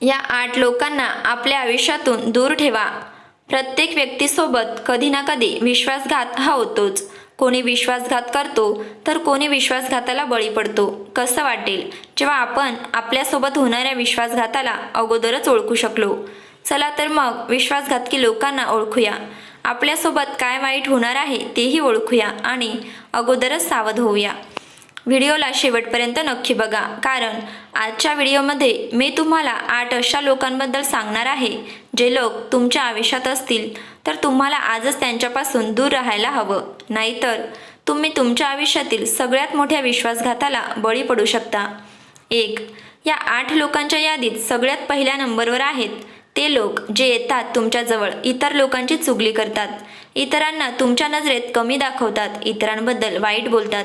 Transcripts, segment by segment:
या आठ लोकांना आपल्या आयुष्यातून दूर ठेवा. प्रत्येक व्यक्तीसोबत कधी ना कधी विश्वासघात हा होतोच. कोणी विश्वासघात करतो तर कोणी विश्वासघाताला बळी पडतो. कसं वाटेल? जेव्हा आपण आपल्यासोबत होणाऱ्या विश्वासघाताला अगोदरच ओळखू शकलो. चला तर मग विश्वासघातकी लोकांना ओळखूया. आपल्यासोबत काय वाईट होणार आहे तेही ओळखूया आणि अगोदरच सावध होऊया. व्हिडिओला शेवटपर्यंत नक्की बघा. कारण आजच्या व्हिडिओमध्ये मी तुम्हाला आठ अशा लोकांबद्दल सांगणार आहे जे लोक तुमच्या आयुष्यात असतील तर तुम्हाला आजच त्यांच्यापासून दूर राहायला हवं. नाहीतर तुम्ही तुमच्या आयुष्यातील सगळ्यात मोठ्या विश्वासघाताला बळी पडू शकता. एक या आठ लोकांच्या यादीत सगळ्यात पहिल्या नंबरवर आहेत ते लोक जे येतात तुमच्याजवळ इतर लोकांची चुगली करतात. इतरांना तुमच्या नजरेत कमी दाखवतात. इतरांबद्दल वाईट बोलतात.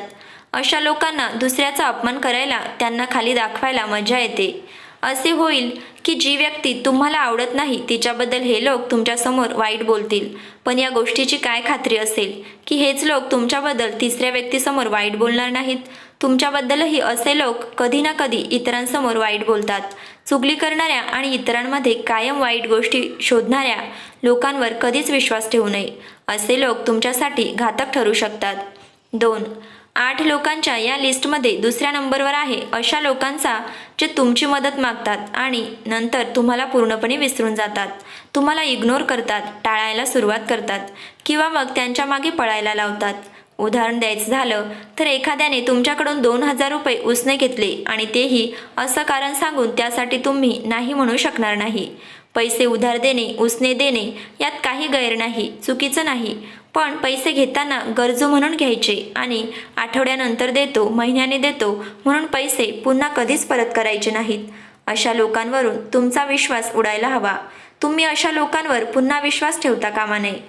अशा लोकांना दुसऱ्याचा अपमान करायला त्यांना खाली दाखवायला मजा येते. असे होईल की जी व्यक्ती तुम्हाला आवडत नाही तिच्याबद्दल हे लोक तुमच्यासमोर वाईट बोलतील. पण या गोष्टीची काय खात्री असेल की हेच लोक तुमच्याबद्दल तिसऱ्या व्यक्तीसमोर वाईट बोलणार नाहीत? तुमच्याबद्दलही असे लोक कधी ना कधी इतरांसमोर वाईट बोलतात. चुगली करणाऱ्या आणि इतरांमध्ये कायम वाईट गोष्टी शोधणाऱ्या लोकांवर कधीच विश्वास ठेवू नये. असे लोक तुमच्यासाठी घातक ठरू शकतात. दोन आठ लोकांच्या या लिस्टमध्ये दुसऱ्या नंबरवर आहे अशा लोकांचा जे तुमची मदत मागतात आणि नंतर तुम्हाला पूर्णपणे विसरून जातात. तुम्हाला इग्नोर करतात टाळायला सुरुवात करतात किंवा मग त्यांच्या मागे पळायला लावतात. उदाहरण द्यायचं झालं तर एखाद्याने तुमच्याकडून दोन हजार रुपये उसने घेतले आणि तेही असं कारण सांगून त्यासाठी तुम्ही नाही म्हणू शकणार नाही. पैसे उधार देणे उसने देणे यात काही गैर नाही चुकीचं नाही. पण पैसे घेताना गरजू म्हणून घ्यायचे आणि आठवड्यानंतर देतो महिन्याने देतो म्हणून पैसे पुन्हा कधीच परत करायचे नाहीत. अशा लोकांवरून तुमचा विश्वास उडायला हवा. तुम्ही अशा लोकांवर पुन्हा विश्वास ठेवता कामा नये.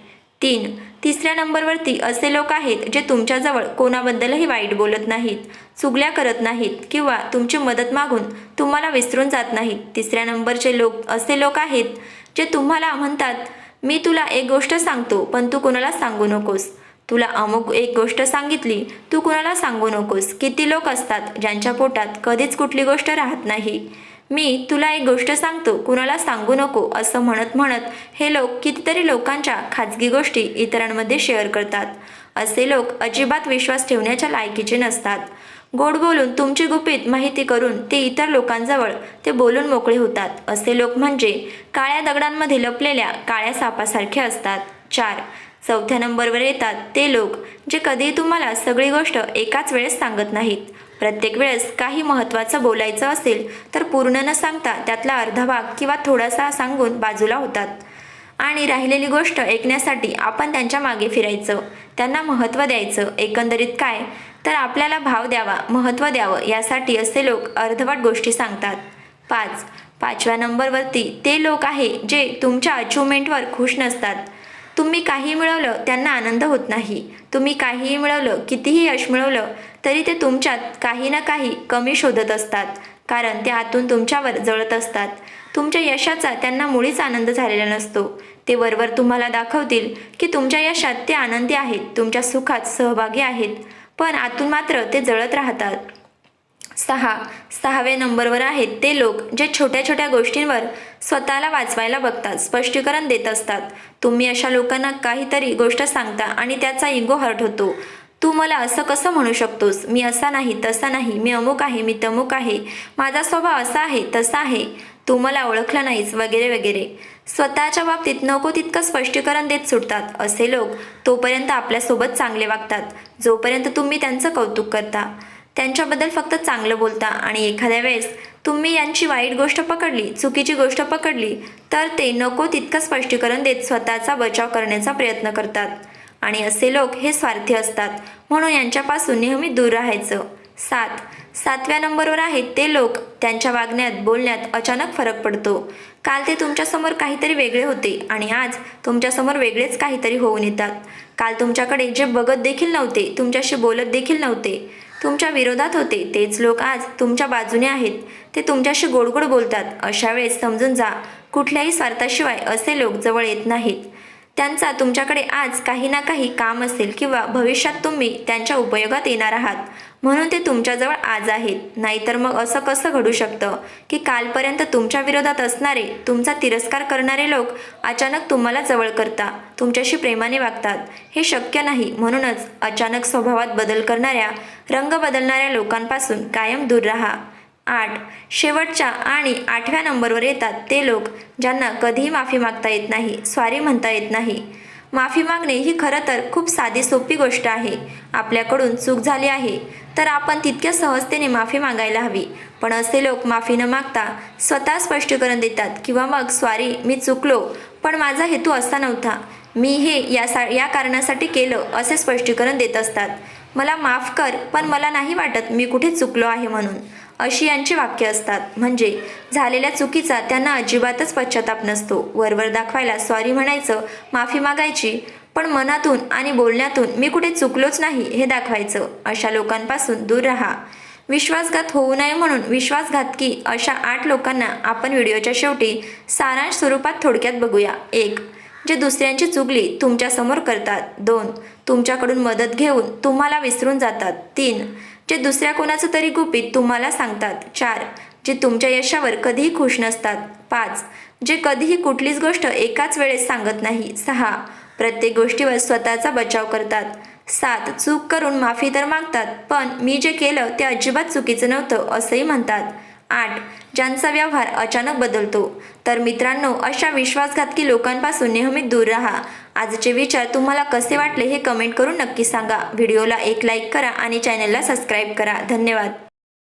तीन तिसऱ्या नंबरवरती असे लोक आहेत जे तुमच्याजवळ कोणाबद्दलही वाईट बोलत नाहीत चुगल्या करत नाहीत किंवा तुमची मदत मागून तुम्हाला विसरून जात नाहीत. तिसऱ्या नंबरचे लोक असे लोक आहेत जे तुम्हाला म्हणतात मी तुला एक गोष्ट सांगतो पण तू कोणाला सांगू नकोस. तुला अमुक एक गोष्ट सांगितली तू कुणाला सांगू नकोस. किती लोक असतात ज्यांच्या पोटात कधीच कुठली गोष्ट राहत नाही. मी तुला एक गोष्ट सांगतो कुणाला सांगू नको असं म्हणत म्हणत हे लोक कितीतरी लोकांच्या खाजगी गोष्टी इतरांमध्ये शेअर करतात. असे लोक अजिबात विश्वास ठेवण्याच्या लायकीचे नसतात. गोड बोलून तुमची गुपित माहिती करून ते इतर लोकांजवळ ते बोलून मोकळे होतात. असे लोक म्हणजे काळ्या दगडांमध्ये लपलेल्या काळ्या सापासारखे असतात. चार. चौथ्या नंबरवर येतात ते लोक जे कधीही तुम्हाला सगळी गोष्ट एकाच वेळेस सांगत नाहीत. प्रत्येक वेळेस काही महत्त्वाचं बोलायचं असेल तर पूर्ण न सांगता त्यातला अर्धा भाग किंवा थोडासा सांगून बाजूला होतात. आणि राहिलेली गोष्ट ऐकण्यासाठी आपण त्यांच्या मागे फिरायचं. त्यांना महत्त्व द्यायचं. एकंदरीत काय? तर आपल्याला भाव द्यावा महत्त्व द्यावं यासाठी असे लोक अर्धवट गोष्टी सांगतात. पाच. पाचव्या नंबरवरती ते लोक आहे जे तुमच्या अचिव्हमेंटवर खुश नसतात. तुम्ही काही मिळवलं त्यांना आनंद होत नाही. तुम्ही काहीही मिळवलं कितीही यश मिळवलं तरी ते तुमच्यात काही ना काही कमी शोधत असतात. कारण ते आतून तुमच्यावर जळत असतात. तुमच्या यशाचा त्यांना मुळीच आनंद झालेला नसतो. ते वरवर तुम्हाला दाखवतील की तुमच्या यशात ते आनंदी आहेत तुमच्या सुखात सहभागी आहेत. पण आतून मात्र ते जळत राहतात. सहा सहाव्या नंबरवर आहेत ते लोक जे छोट्या छोट्या गोष्टींवर स्वतःला वाचवायला बघतात स्पष्टीकरण देत असतात. तुम्ही अशा लोकांना काहीतरी गोष्ट सांगता आणि त्याचा इगो हर्ट होतो. तू मला असं कसं म्हणू शकतोस? मी असा नाही तसा नाही. मी अमुक आहे मी तमुक आहे. माझा स्वभाव असा आहे तसा आहे. तू मला ओळखलं नाहीस वगैरे वगैरे. स्वतःच्या बाबतीत नको तितकं स्पष्टीकरण देत सुटतात. असे लोक तोपर्यंत आपल्यासोबत चांगले वागतात. जोपर्यंत तुम्ही त्यांचं कौतुक करता. त्यांच्याबद्दल फक्त चांगलं बोलता आणि एखाद्या वेळेस तुम्ही यांची वाईट गोष्ट पकडली चुकीची गोष्ट पकडली तर ते नको तितकं स्पष्टीकरण देत स्वतःचा बचाव करण्याचा प्रयत्न करतात. आणि असे लोक हे स्वार्थी असतात. म्हणून यांच्यापासून नेहमी दूर राहायचं. सात. सातव्या नंबरवर आहेत ते लोक. त्यांच्या वागण्यात बोलण्यात अचानक फरक पडतो. काल ते तुमच्यासमोर काहीतरी वेगळे होते आणि आज तुमच्यासमोर वेगळेच काहीतरी होऊन येतात. काल तुमच्याकडे जे बघत देखील नव्हते तुमच्याशी बोलत देखील नव्हते. तुमच्या विरोधात होते तेच लोक आज तुमच्या बाजूने आहेत. ते तुमच्याशी गोडगोड बोलतात. अशा वेळेस समजून जा कुठल्याही स्वार्थाशिवाय असे लोक जवळ येत नाहीत. त्यांचा तुमच्याकडे आज काही ना काही काम असेल किंवा भविष्यात तुम्ही त्यांच्या उपयोगात येणार आहात. म्हणून ते तुमच्याजवळ आज आहेत. नाहीतर मग असं कसं घडू शकतं? की कालपर्यंत तुमच्या विरोधात असणारे तुमचा तिरस्कार करणारे लोक अचानक तुम्हाला जवळ करता तुमच्याशी प्रेमाने वागतात. हे शक्य नाही. म्हणूनच अचानक स्वभावात बदल करणाऱ्या रंग बदलणाऱ्या लोकांपासून कायम दूर राहा. आठ. शेवटच्या आणि आठव्या नंबरवर येतात ते लोक ज्यांना कधीही माफी मागता येत नाही स्वारी म्हणता येत नाही. माफी मागणे ही खरं तर खूप साधी सोपी गोष्ट आहे. आपल्याकडून चूक झाली आहे तर आपण तितक्या सहजतेने माफी मागायला हवी. पण असे लोक माफी न मागता स्वतः स्पष्टीकरण देतात किंवा मग स्वारी मी चुकलो पण माझा हेतू असा नव्हता. मी हे या सा या कारणासाठी केलं असे स्पष्टीकरण देत असतात. मला माफ कर पण मला नाही वाटत मी कुठे चुकलो आहे म्हणून. अशी यांची वाक्य असतात. म्हणजे झालेल्या चुकीचा त्यांना अजिबातच पश्चाताप नसतो. वरवर दाखवायला सॉरी म्हणायचं माफी मागायची पण मनातून आणि बोलण्यातून मी कुठे चुकलोच नाही हे दाखवायचं. अशा लोकांपासून दूर राहा. विश्वासघात होऊ नये म्हणून विश्वासघातकी अशा आठ लोकांना आपण व्हिडिओच्या शेवटी सारांश स्वरूपात थोडक्यात बघूया. एक जे दुसऱ्यांची चुगली तुमच्यासमोर करतात. दोन तुमच्याकडून मदत घेऊन तुम्हाला विसरून जातात. तीन जे दुसऱ्या कोणाचं तरी गुपित तुम्हाला सांगतात. चार. जे तुमच्या यशावर कधीही खुश नसतात. पाच. जे कधीही कुठलीच गोष्ट एकाच वेळेस सांगत नाही. सहा. प्रत्येक गोष्टीवर स्वतःचा बचाव करतात. सात. चूक करून माफी तर मागतात पण मी जे केलं ते अजिबात चुकीचं नव्हतं असंही म्हणतात. आठ. ज्यांचा व्यवहार अचानक बदलतो. तर मित्रांनो अशा विश्वासघातकी लोकांपासून नेहमी दूर राहा. आजचे विचार तुम्हाला कसे वाटले हे कमेंट करून नक्की सांगा. व्हिडिओला एक लाईक करा आणि चॅनलला सबस्क्राईब करा. धन्यवाद.